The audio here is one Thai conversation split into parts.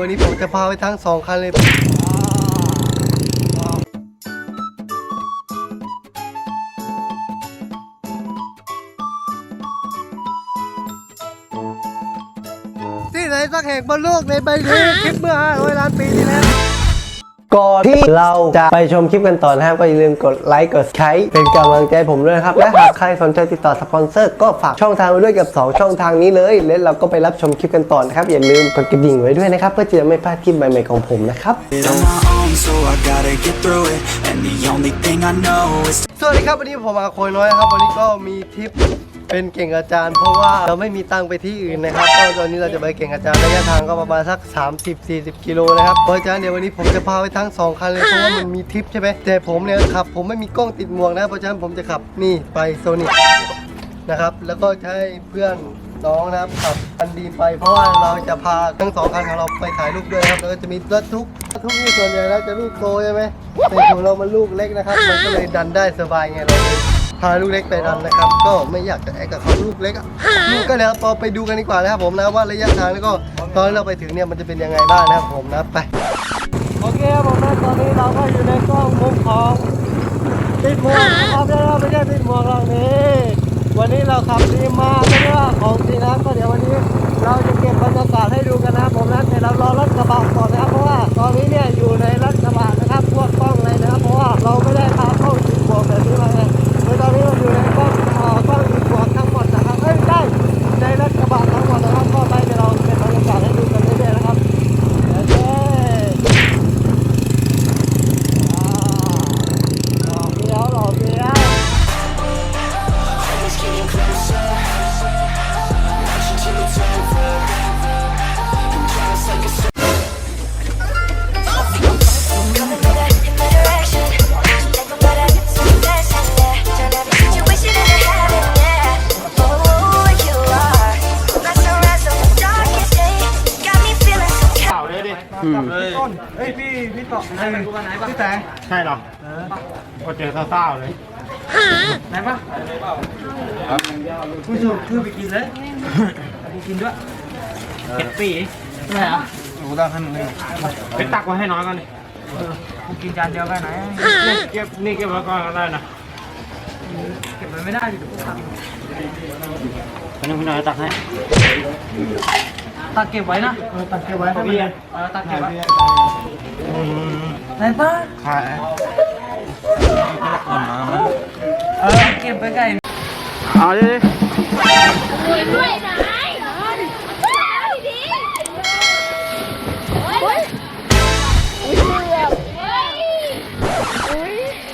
วันนี้ผมจะพาไปทั้งสองคันเลย ที่ไหนสักแห่งบนโลกในใบนี้คลิปเมื่อ500ล้านปีที่แล้ว ก่อนที่เราจะไปชมคลิปกันต่อนะครับก็อย่าลืมกดไลค์กดใช้เป็นกำลังใจผมด้วยนะครับ และหากใครสนใจติดต่อสปอนเซอร์ก็ฝากช่องทางไว้ด้วยกับ 2 ช่องทางนี้เลยแล้วเราก็ไปรับชมคลิปกันต่อนะครับ อย่าลืมกดกระดิ่งไว้ด้วยนะครับเพื่อจะไม่พลาดคลิปใหม่ๆของผมนะครับ it on my own, so I gotta get through it. And the only thing I know is สวัสดีครับวันนี้ผมอาโคยน้อยครับวันนี้ก็มีทริป เป็นเก่งอาจารย์เพราะว่าเราไม่มีตังไปที่อื่นนะครับก็ตอนนี้เราจะไปเก่งอาจารย์ระยะทางก็ประมาณสัก 30-40 กิโลนะครับเพราะฉะนั้นเดี๋ยววันนี้ผมจะพาไปทั้งสองคันเลยเพราะว่ามันมีทริปใช่ไหมแต่ผมเนี่ยขับ ผมไม่มีกล้องติดหมวกนะเพราะฉะนั้นผมจะขับนี่ไปโซนิกนะครับแล้วก็ให้เพื่อนน้องนะครับขับคันดีไป เพราะว่าเราจะพาทั้งสองคันของเราไปถ่ายรูปด้วยนะครับแล้วก็จะมีรถทุกรถทุกนี่ส่วนใหญ่แล้วจะลูกโตใช่ไหมแต่ของเรามันลูกเล็กนะครับมันก็เลยดันได้สบายไงเราเลย พาลูกเล็กไปรันนะครับ ก็ไม่อยากจะแอกกับเขาลูกเล็กอะลูกก็เดี๋ยวเราไปดูกันดีกว่านะครับผมนะว่าระยะทางแล้วก็ตอนเราไปถึงเนี่ยมันจะเป็นยังไงบ้างนะครับผมนะไปโอเคครับผมนะตอนนี้เราก็อยู่ในกล้องมุมของติดหมวกนะครับแล้วเราไม่ใช่ติดหมวกหรอกนี่วันนี้เราขับดีมาไม่ว่าของจริงนะครับก็เดี๋ยววันนี้ เราจะเก็บบรรยากาศให้ดูกันนะครับผมนะแต่เรารอรถกระบะก่อนนะครับ เฮ้ยพี่พี่ต่อใช่พี่แตงใช่เหรอก็เจอเศร้าๆเลยไหนปะผู้สูบคือไปกินเลยกูกินด้วยเก็บปีไหนอะหนูตั้งให้มึงเลยไปตักไว้ให้น้อยก่อนดิกูกินจานเดียวกันไหนเก็บนี่เก็บไว้ก่อนก็ได้นะเก็บไว้ไม่ได้ดิกูตักอันนี้พี่น้อยตักให้ ตักเก็บไว้นะตักเก็บไว้ให้พี่เออตักเก็บไว้ไหนป้าขายเออเก็บไปไก่เอาดิด้วยนะ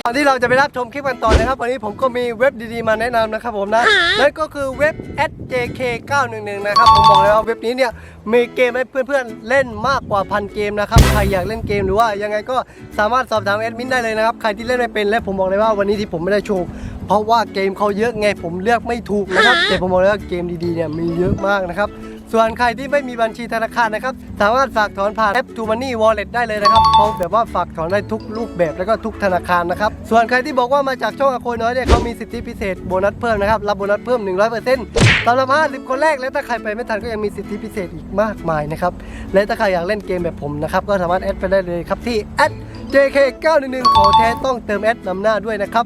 ก่อนที่เราจะไปรับชมคลิปกันต่อนะครับ วันนี้ผมก็มีเว็บดีๆมาแนะนำนะครับผมนะนั่นก็คือเว็บ sjk911 นะครับ ผมบอกเลยว่าเว็บนี้เนี่ยมีเกมให้เพื่อนๆเล่นมากกว่าพันเกมนะครับ ใครอยากเล่นเกมหรือว่ายังไงก็สามารถสอบถามแอดมินได้เลยนะครับ ใครที่เล่นไม่เป็นและผมบอกเลยว่าวันนี้ที่ผมไม่ได้โชว์เพราะว่าเกมเขาเยอะไงผมเลือกไม่ถูกนะครับแต่ผมบอกเลยว่าเกมดีๆเนี่ยมีเยอะมากนะครับ ส่วนใครที่ไม่มีบัญชีธนาคารนะครับ สามารถฝากถอนผ่านแอป t ูมันนี่ Wallet ได้เลยนะครับเพราแบบว่าฝากถอนได้ทุกรูปแบบแล้วก็ทุกธนาคารนะครับ ส่วนใครที่บอกว่ามาจากช่องอโคยน้อยเนี่ยเขามีสิทธิพิเศษโบนัสเพิ่มนะครับ รับโบนัสเพิ่ม 100%สำหรับ50คนแรก และถ้าใครไปไม่ทันก็ยังมีสิทธิพิเศษอีกมากมายนะครับ และถ้าใครอยากเล่นเกมแบบผมนะครับ ก็สามารถแอดไปได้เลยครับที่ @jk911 ขอแท้ต้องเติมแอดนำหน้าด้วยนะครับ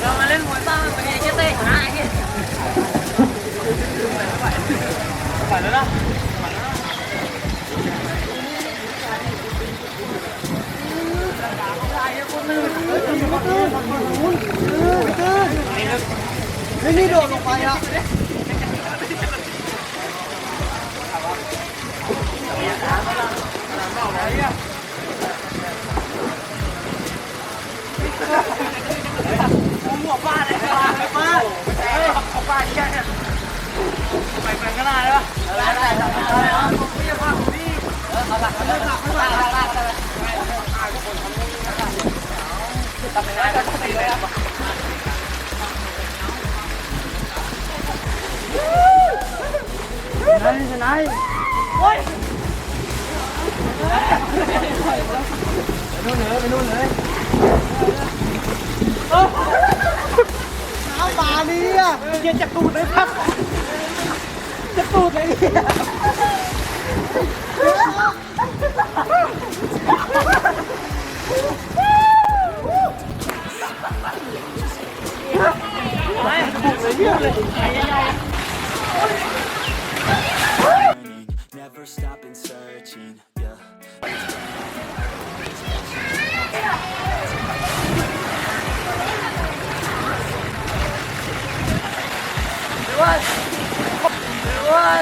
เรามาเล่นมวยป้าเป็นไงเจ๊เต้หาไอ้เนี่ยไปแล้วนะนี่โดดลงไป อะป้าแค่เนี่ยไปไปก็ได้ปะได้ได้ได้ได้พี่จะพาผมพี่เอาหลักเอาหลักเอาหลักเอาหลักเอาหลักเอา เกียจะตูดเลยครับ จะตูดเลยเนี่ย Never stopping searching, 아,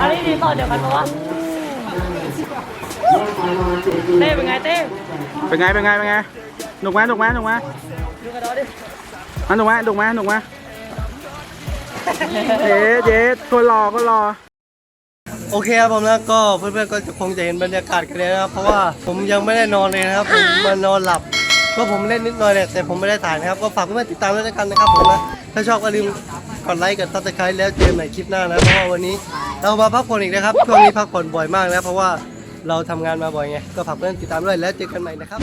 อันนี้ดีต่อเดี๋ยวกันปะวะเต้เป็นไงเต้เป็นไงเป็นไงเป็นไงหนุกไหมหนุกไหมหนุกไหมดูกระโดดดิอะหนุกไหมหนุกไหมหนุกไหมเย็ดเย็ดคนรอคนรอ โอเคครับผมนะก็เพื่อนๆก็คงจะเห็นบรรยากาศกันแล้วนะครับเพราะว่าผมยังไม่ได้นอนเลยนะครับผมมานอนหลับก็ผมเล่นนิดหน่อยแต่ผมไม่ได้ถ่ายนะครับ ก็ฝากเพื่อนๆติดตามด้วยกันนะครับผมนะถ้าชอบก็ลืมกดไลค์กดซับสไครต์แล้วเจอกันใหม่คลิปหน้านะเพราะว่าวันนี้เรามาพักผ่อนอีกนะครับช่วงนี้พักผ่อนบ่อยมากนะเพราะว่าเราทำงานมาบ่อยไงก็ฝากเพื่อนติดตามด้วยแล้วเจอกันใหม่นะครับ